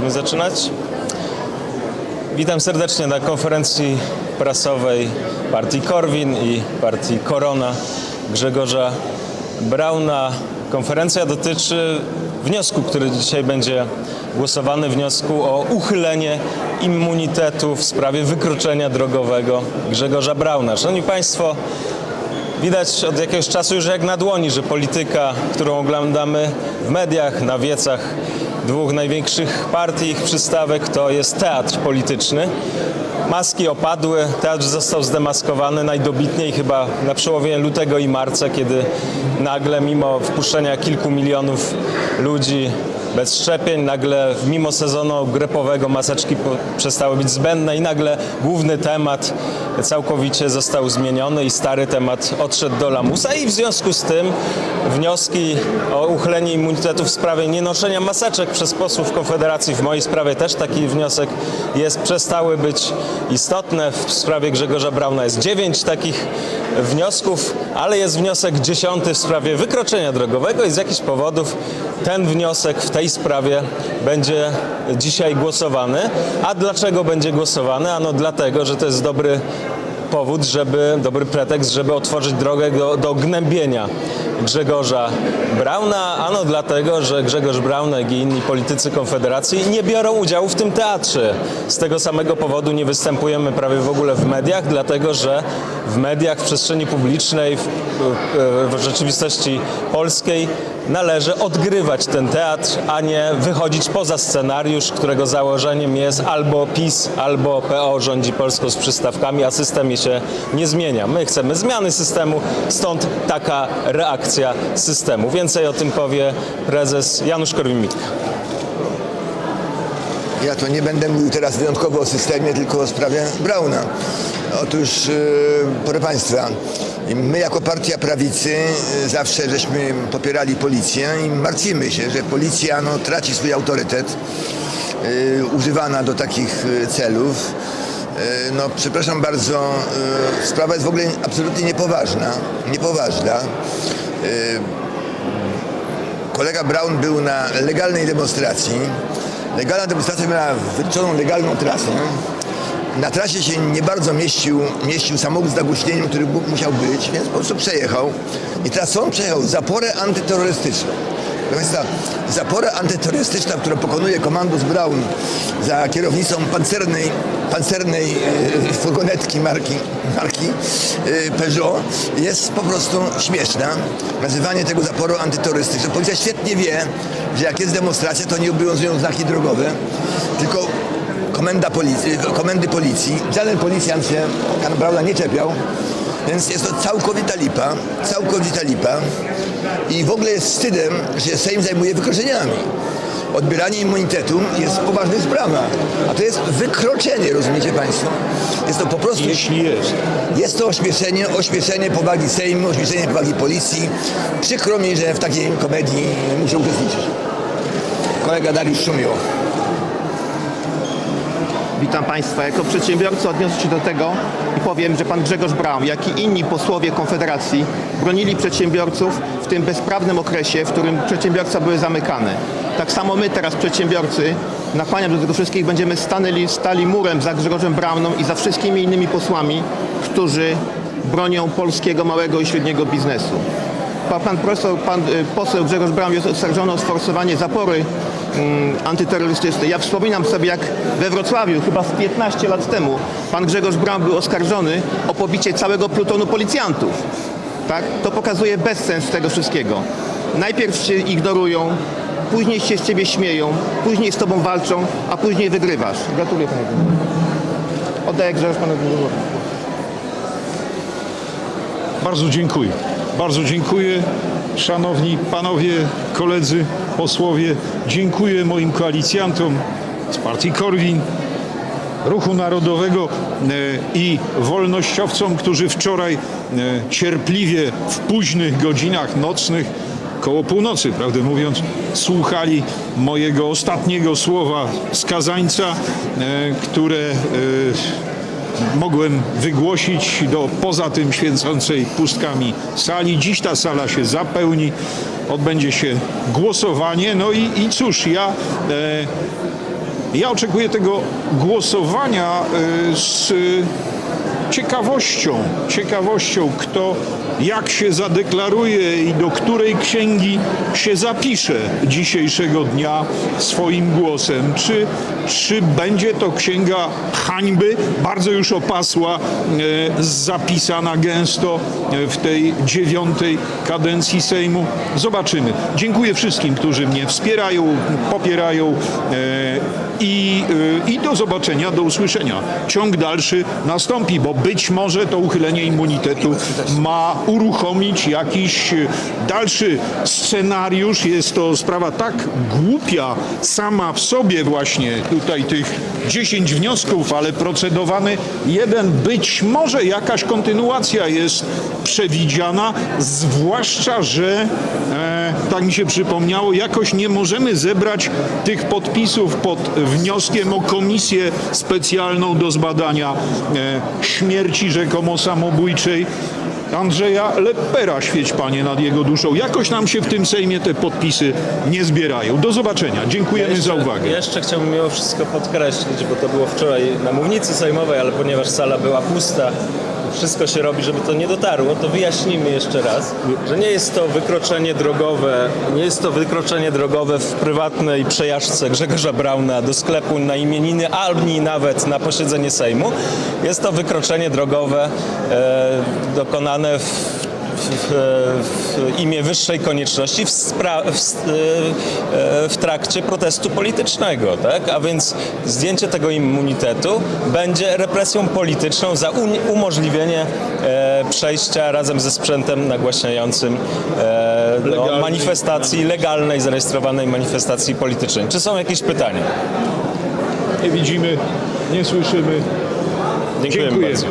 Możemy zaczynać? Witam serdecznie na konferencji prasowej partii Korwin i partii Korona Grzegorza Brauna. Konferencja dotyczy wniosku, który dzisiaj będzie głosowany, wniosku o uchylenie immunitetu w sprawie wykroczenia drogowego Grzegorza Brauna. Szanowni Państwo, Widać od jakiegoś czasu już jak na dłoni, że polityka, którą oglądamy w mediach, na wiecach dwóch największych partii, ich przystawek, to jest teatr polityczny. Maski opadły, teatr został zdemaskowany najdobitniej chyba na przełomie lutego i marca, kiedy nagle mimo wpuszczenia kilku milionów ludzi bez szczepień, nagle mimo sezonu grepowego maseczki przestały być zbędne i nagle główny temat całkowicie został zmieniony i stary temat odszedł do lamusa i w związku z tym wnioski o uchylenie immunitetu w sprawie nienoszenia maseczek przez posłów Konfederacji, w mojej sprawie też taki wniosek jest, przestały być istotne. W sprawie Grzegorza Brauna jest dziewięć takich wniosków, ale jest wniosek dziesiąty w sprawie wykroczenia drogowego i z jakichś powodów ten wniosek w tej sprawie będzie dzisiaj głosowany. A dlaczego będzie głosowany? Ano dlatego, że to jest dobry powód, żeby, dobry pretekst, żeby otworzyć drogę do, do gnębienia Grzegorza Brauna, ano dlatego, że Grzegorz Braun, i inni politycy Konfederacji nie biorą udziału w tym teatrze. Z tego samego powodu nie występujemy prawie w ogóle w mediach, dlatego że w mediach, w przestrzeni publicznej, w, w, w rzeczywistości polskiej należy odgrywać ten teatr, a nie wychodzić poza scenariusz, którego założeniem jest albo PiS, albo PO rządzi Polską z przystawkami, a system się nie zmienia. My chcemy zmiany systemu, stąd taka reakcja systemu. Więcej o tym powie prezes Janusz Korwin-Mikke. Ja to nie będę mówił teraz wyjątkowo o systemie, tylko o sprawie Brauna. Otóż, yy, proszę Państwa, my jako partia prawicy yy, zawsze żeśmy popierali policję i martwimy się, że policja no, traci swój autorytet, yy, używana do takich celów. No, przepraszam bardzo, sprawa jest w ogóle absolutnie niepoważna. Niepoważna. Kolega Brown był na legalnej demonstracji. Legalna demonstracja miała wytyczoną legalną trasę. Na trasie się nie bardzo mieścił, mieścił samochód z nagłośnieniem, który musiał być, więc po prostu przejechał. I teraz on przejechał? Zaporę antyterrorystyczną. Państwa, zapora antyterrorystyczna, którą pokonuje komandus Brown za kierownicą pancernej, pancernej e, furgonetki marki, marki e, Peugeot jest po prostu śmieszna. Nazywanie tego zaporu antyterrorystyczną. Policja świetnie wie, że jak jest demonstracja, to nie obowiązują znaki drogowe, tylko komenda policji, komendy policji. Żaden policjant się pana Brauna nie czepiał. Więc jest to całkowita lipa, całkowita lipa i w ogóle jest wstydem, że Sejm zajmuje wykroczeniami. Odbieranie immunitetu jest poważna sprawa, a to jest wykroczenie, rozumiecie Państwo? Jest to po prostu... Jeśli jest. Jest to ośmieszenie, ośmieszenie powagi Sejmu, ośmieszenie powagi policji. Przykro mi, że w takiej komedii muszę uczestniczyć. Kolega Dariusz Szumio. Witam Państwa. Jako przedsiębiorca odniosę się do tego i powiem, że Pan Grzegorz Braun, jak i inni posłowie Konfederacji bronili przedsiębiorców w tym bezprawnym okresie, w którym przedsiębiorstwa były zamykane. Tak samo my teraz przedsiębiorcy, nakłaniam do tego wszystkich, będziemy stanęli, stali murem za Grzegorzem Braunem i za wszystkimi innymi posłami, którzy bronią polskiego małego i średniego biznesu. Pan, profesor, pan y, poseł Grzegorz Braun jest oskarżony o sforsowanie zapory antyterrorystycznej. Ja wspominam sobie, jak we Wrocławiu, chyba z 15 lat temu, pan Grzegorz Braun był oskarżony o pobicie całego plutonu policjantów. Tak? To pokazuje bezsens tego wszystkiego. Najpierw cię ignorują, później się z ciebie śmieją, później z tobą walczą, a później wygrywasz. Gratuluję panie. Oddaję Grzegorz panu. Bardzo dziękuję. Bardzo dziękuję. Szanowni panowie, koledzy, posłowie, dziękuję moim koalicjantom z partii Korwin, Ruchu Narodowego e, i wolnościowcom, którzy wczoraj e, cierpliwie w późnych godzinach nocnych, koło północy, prawdę mówiąc, słuchali mojego ostatniego słowa skazańca, e, które mogłem wygłosić do poza tym święcącej pustkami sali. Dziś ta sala się zapełni, odbędzie się głosowanie. No i, i cóż, ja e, Ja oczekuję tego głosowania y, z ciekawością, ciekawością, kto jak się zadeklaruje i do której księgi się zapisze dzisiejszego dnia swoim głosem. Czy, czy będzie to księga hańby, bardzo już opasła, e, zapisana gęsto e, w tej dziewiątej kadencji Sejmu? Zobaczymy. Dziękuję wszystkim, którzy mnie wspierają, popierają. E, i, y, I do zobaczenia, do usłyszenia. Ciąg dalszy nastąpi, bo być może to uchylenie immunitetu ma uruchomić jakiś y, dalszy scenariusz. Jest to sprawa tak głupia sama w sobie właśnie, tutaj tych 10 wniosków, ale procedowany jeden, być może jakaś kontynuacja jest przewidziana, zwłaszcza, że e, tak mi się przypomniało, jakoś nie możemy zebrać tych podpisów pod wnioskiem o komisję specjalną do zbadania e, śmierci rzekomo samobójczej Andrzeja Lepera, świeć Panie nad jego duszą. Jakoś nam się w tym Sejmie te podpisy nie zbierają. Do zobaczenia. Dziękujemy za uwagę. Jeszcze chciałbym mimo wszystko podkreślić, bo to było wczoraj na mównicy sejmowej, ale ponieważ sala była pusta, wszystko się robi, żeby to nie dotarło, to wyjaśnimy jeszcze raz, że nie jest to wykroczenie drogowe, nie jest to wykroczenie drogowe w prywatnej przejażdżce Grzegorza Brauna do sklepu na imieniny, ani nawet na posiedzenie Sejmu. Jest to wykroczenie drogowe e, dokonane w w, w imię wyższej konieczności w, s- e, w trakcie protestu politycznego, tak? A więc zdjęcie tego immunitetu będzie represją polityczną za umożliwienie e, przejścia razem ze sprzętem nagłaśniającym e, no, manifestacji, legalnej, zarejestrowanej manifestacji politycznej. Czy są jakieś pytania? Nie widzimy, nie słyszymy. Dziękuję Dziękuję. bardzo.